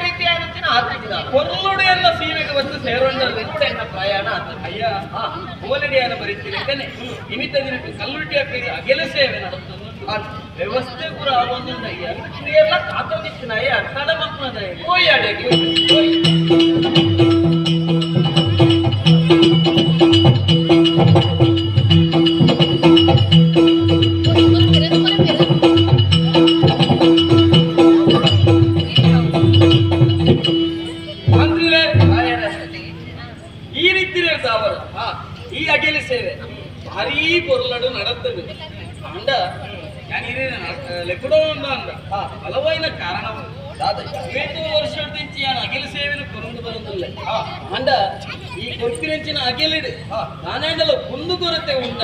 ರೀತಿ ಅನ್ನಿನ ಹಾಕಿದ ಕೊಲ್ಲುಡೆಯನ್ನ ಸೀಮೆಗೆ ಬಂದು ಸೇರೋಣ ಎನ್ನ ಪ್ರಯಾಣ ಆತ ಅಯ್ಯ ಓಲಡಿಯನ್ನು ಬರೀತಿರಕ್ಕನೆ ನಿಮಿತ್ತ ದಿನಕ್ಕೆ ಕಲ್ಲುಟಿ ಹಾಕಿ ಅಗೆಲ ಸೇವೆ ನಡೆಸ್ತದೆ ವ್ಯವಸ್ಥೆ ಕೂಡ ಆಗೊಂದುಂಟಯ್ಯ ಎಲ್ಲ ಕಾತೋದಿತ್ತಿನ ಕಡ ಕೋಯಿ ಹೋಯ್. ಭಾರೀ ಪೊರ್ಲಡು ನಡತ್ತದೆ ಅಂಡ ಲೆಕ್ಕಡೋ ಅಂದ ಅಂದ. ಹಲವೈನ ಕಾರಣವು. ಐವತ್ತು ವರ್ಷದಿಂದ ಅಗೆಲ ಸೇವೆನ ಕೊರಂದು ಬರುದಿಲ್ಲ. ಅಂಡ ಈ ಕೊರ್ಪಿನೆಂಚಿನ ಅಗೆಲಿಡು ನಾನೇಂಡಲ ಕುಂದು ಕೊರತೆ ಉಂಡ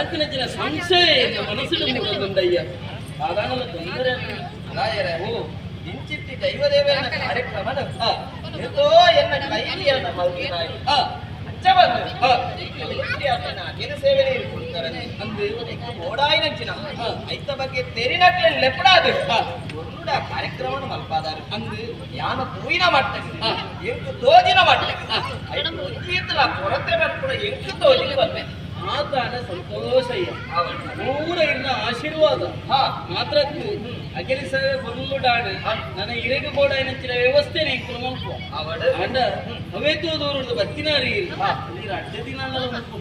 ಅಂಚಿನೆಂಚಿನ ಸಂಶಯ ಎನ್ನ ಮನಸ್ಸಿನ ಮುಖದುಂಡಯ್ಯ ಸಾಧಾರಣ ತೊಂದರೆ ರಾಯರೇ, ಓ ಇಂಚಿತ್ತಿ ದೈವದೇವನ ಕಾರ್ಯಕ್ರಮ ಎತ್ತೋ ಎನ್ನ ಕೈಲಿಯನ್ನ ಮಲ್ಗಿನಾಯಿ ಆ ಅಚ್ಚ ಬಂದು ಅಗಿನ ಸೇವೆ ಕೊಡ್ತಾರೆ ಅಂದ್ರೆ ಓಡಾಯಿನಂಚಿನ ಐತ ಬಗ್ಗೆ ತೆರಿನಟ್ಲೆ ಲೆಪ್ಪಡಾದು ಒಳ್ಳ ಕಾರ್ಯಕ್ರಮ ಮಲ್ಪಾದಾರು ಅಂದ್ರೆ ಯಾನ ಹೂವಿನ ಮಟ್ಟಕ್ಕೆ ಹಾ. ಎಂಟು ತೋಜಿನ ಮಟ್ಟಕ್ಕೆ ಐತಲ ಕೊರತೆ ಬರ್ಕೊಡ ಎಂಟು ತೋಜಿಗೆ ಬಂದೆ ಆತಾನ ಸಂತೋಷಯ್ಯ ಪೂರ ಇನ್ನ ಆಶೀರ್ವಾದ. ಹಾ ಮಾತ್ರ ಸೇವೆ ಬರುಳುಡಾಡು ನನ್ನ ಇರಗು ಕೂಡ ಏನಂಚಿನ ವ್ಯವಸ್ಥೆ ನೀನು ಮಂಪು ಅವಡು. ಅಂಡ ಅವೇತು ದೂರದ ಬತ್ತಿನಾರಿ ನೀರು ಅಡ್ಡ ದಿನ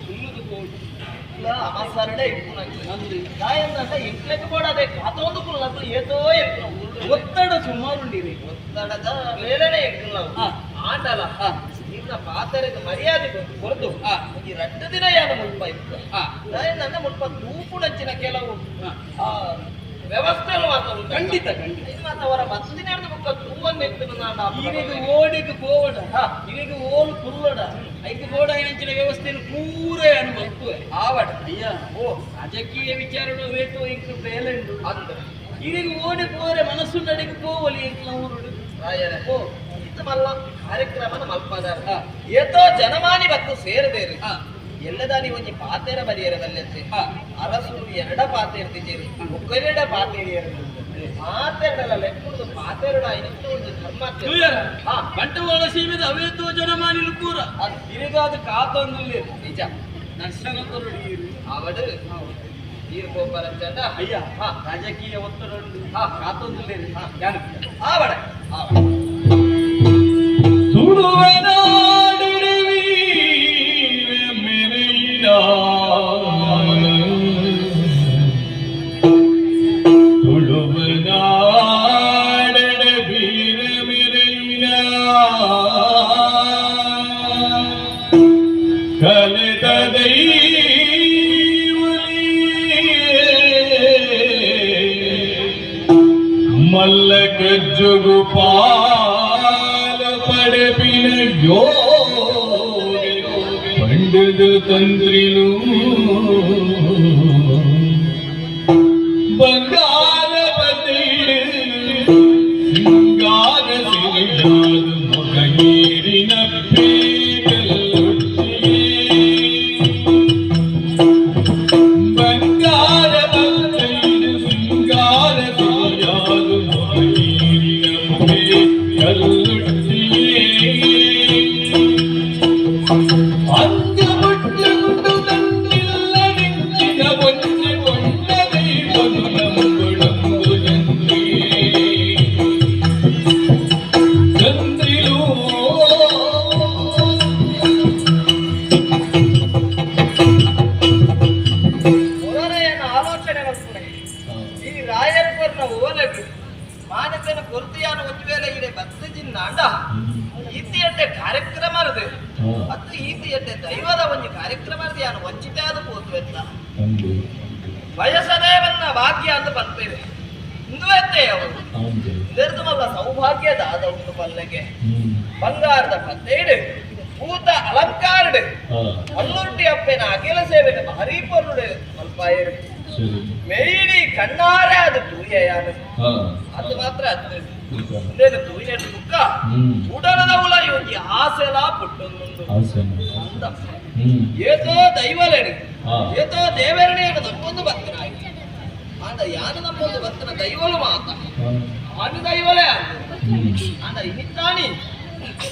ಫುಲ್ಲು ಕೋಡು ಅಮಸರಡೆ ನಂದು. ದಾಯಂದಂತ ಎಂಟ್ಲೆಕ್ ಕೊಡದೆ ಕಾತೊಂದು ಕುಲ್ಲತ್ತು ಏತೋ ಎಕ್ಕು ಒತ್ತಡ ಸುಮಾರು ಉಂಡಿರಿ ಒತ್ತಡದ ಮೇಲೆನೆ ಎಕ್ಕು ನಾವು. ಹಾ. ನಿನ್ನ ಪಾತರಿಗೆ ಮರ್ಯಾದೆ ಆ. ಈ ರಟ್ಟ ದಿನ ಯಾನ ಮುಲ್ಪ ಇತ್ತು ನನ್ನ ಮುಲ್ಪ ತೂಪುನಂಚಿನ ಕೆಲವು ವ್ಯವಸ್ಥೆಗಳು ಮಾತ್ರ ಖಂಡಿತ ಖಂಡಿತ. ಮಾತ್ರ ಅವರ ಮತ್ತಿನ ಮುಖ ತೂವನ್ನು ಇತ್ತು ನಾನು ಈರಿಗೆ ಓಡಿಗೆ ಗೋವಡ ಈರಿಗೆ ಓಲು ಕುರುವಡ ಐದು ಗೋಡ ಏನಂಚಿನ ವ್ಯವಸ್ಥೆಯನ್ನು ಪೂರೇ ಅನುಭವಿಸುವೆ. ಆವಡ. ಅಯ್ಯ ಓ ರಾಜಕೀಯ ವಿಚಾರಗಳು ವೇತು ಇಂಕು ಬೇಲೆಂಡು ಅಂದ್ರೆ? ಈರಿಗೆ ಓಡಿ ಪೋರೆ ಮನಸ್ಸು ನಡೆಗೆ ಪೋವಲಿ ಇಂಕ್ಲ ಊರುಡು ಕಾರ್ಯಕ್ರಮನ ಮಲ್ಪದಾರ ಹಾ. ಏತೋ ಜನಮಾನಿ ಬತ್ತು ಸೇರದೇರು. ಹಾ. ಎಲ್ಲದಾನಿ ಒಂಜಿ ಪಾತೆರ ಬರಿಯರ ಬಲ್ಲೆತ್ತೆ ಹಾ. ಅರಸು ಎರಡ ಪಾತೆ ಇರ್ತಿದ್ದೀರಿ. ಒಕ್ಕರೆಡ ಪಾತೆ ಮಾತೆರಡಲ್ಲ ಲೆಕ್ಕುದು ಪಾತೆರಡ ಐನತ್ತು ಒಂದು ಧರ್ಮ ಹಾ. ಬಂಟವಾಳ ಸೀಮೆದ ಅವೇತೋ ಜನ ಮಾನಿಲು ಪೂರ ಅದು ಕಾತೊಂದುಲ್ಲಿ ನಿಜ. ದರ್ಶನ ಕೊರಡಿಗಿರು ಅವಡು ನೀರು ಗೋಪರ ಚಂದ ಅಯ್ಯ ಹಾ. ರಾಜಕೀಯ ಒತ್ತಡ ಉಂಟು ಹಾ. ಕಾತೊಂದುಲ್ಲಿ ಹಾ. ಯಾರು ಆವಡ ಆವಡ ಕಲಿತದೈ ಮಲ್ಲಕ ಜುಗು ಪಾಲ ಪಡಪಿನ ಪಂಡದ ತಂದ್ರಿಲು ಬಂಗಾರ ಬದಿಡು ರಾಯರ್ಪರ್ನ ಓಲಗು ಮಾನಸನ ಕೊರತೆಯಾನ ಒಂದು ವೇಳೆ ಇದೆ ಬತ್ತು ಜಿನ್ನ ಅಂಡ ಈತಿಯಡ್ಡೆ ಕಾರ್ಯಕ್ರಮ ಅದು ಈತಿ ಅಂತೆ ದೈವದ ಒಂದು ಕಾರ್ಯಕ್ರಮ ಅದು ಯಾನು ವಂಚಿತ ಅದು ಹೋದ್ವು ವಯಸ್ಸದೇ ವಯಸ್ಸದೇವನ್ನ ಭಾಗ್ಯ ಅಂತ ಬರ್ತೇವೆ ಹಿಂದುವೆತ್ತೆ ಅವರು ಇದರದು ಮಲ್ಲ ಸೌಭಾಗ್ಯದ ಆದ ಒಂದು ಬಲ್ಲೆಗೆ ಬಂಗಾರದ ಪತ್ತೇಡು ಭೂತ ಅಲಂಕಾರಡು ಅಲ್ಲುಂಟಿ ಅಪ್ಪೆನ ಅಖಿಲ ಸೇವೆನ ಭಾರಿ ಪೊರುಡು ಮಲ್ಪಾಯರು ಮೇಯ್ಡಿ ಕಣ್ಣಾರೆ ಅದು ತೂಯಯಾನು ಅದು ಮಾತ್ರ ಅದು. ಇಂದೇನು ತೂಯಿನ ದುಃಖ ಉಡಲದ ಉಲ ಆಸೆಲ ಪುಟ್ಟೊಂದು ಹಾ. ಏತೋ ದೇವರಣೆ ನಮ್ಮೊಂದು ಬರ್ತನ ಆಯ್ತು ಆದ ಯಾನು ನಮ್ಮೊಂದು ಬರ್ತನ ದೈವಲು ಮಾತ. ಅದು ದೈವಲೇ ಅದು ಹ್ಮ್. ಅಂದ ಇನ್ನಿತ್ತಾನಿ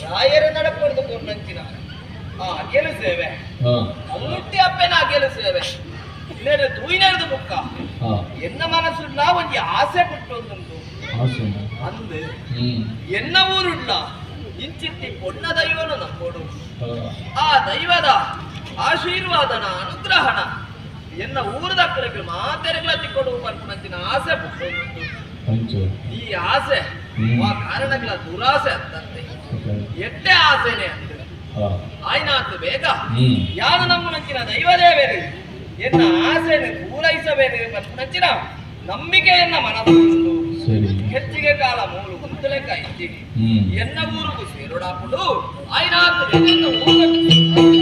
ರಾಯರ ನಡಪಡ್ದು ಕೊಂಡಂಚಿನ ಆ ಗೆಲಿಸೇವೆ ಹಾ. ಎನ್ನ ಮನಸ್ಸುಳ್ಳ ಒಂಜಿ ಆಸೆ ಪುಟ್ಟೊಂದುಂಟು ಹಾಸನ ಅಂದು ಎನ್ನ ಊರುಳ್ಳ ಇಂಚಿತ್ತಿ ಪೊನ್ನ ದೈವನು ನಂಬೋಡು. ಆ ದೈವದ ಆಶೀರ್ವಾದನ ಅನುಗ್ರಹನ ಎನ್ನ ಊರದ ಕಡೆಗೆ ಮಾತೆರೆಗಳ ತಿಕ್ಕೊಡು ಪಂಚಿನ ಆಸೆ ಬಿಟ್ಟು ಈ ಆಸೆ. ಆ ಕಾರಣಗಳ ದುರಾಸೆ ಅಂತಂತೆ ಎಟ್ಟೆ ಆಸೆನೆ ಅಂತ ಆಯ್ನಾತು ಬೇಗ. ಯಾರು ನಮ್ಮ ನಂಚಿನ ದೈವದೇವೇನು ಎನ್ನ ಆಸೆಯನ್ನು ಪೂರೈಸಬೇಕು ನಂಚಿನ ನಂಬಿಕೆಯನ್ನ ಮನಸ್ಸು ಸರಿ ಹೆಚ್ಚಿಗೆ ಕಾಲ ಮೂರು ಕುಂತಲೆಕ್ಕ ಇದ್ದೀನಿ ಹ್ಮ್ ಎನ್ನ ಊರಿಗೂ ಸೇರೋಡಾಕೊಂಡು ಆಯ್ನಾತು ಬೇಗ ಎನ್ನ ಊರಿಗೆ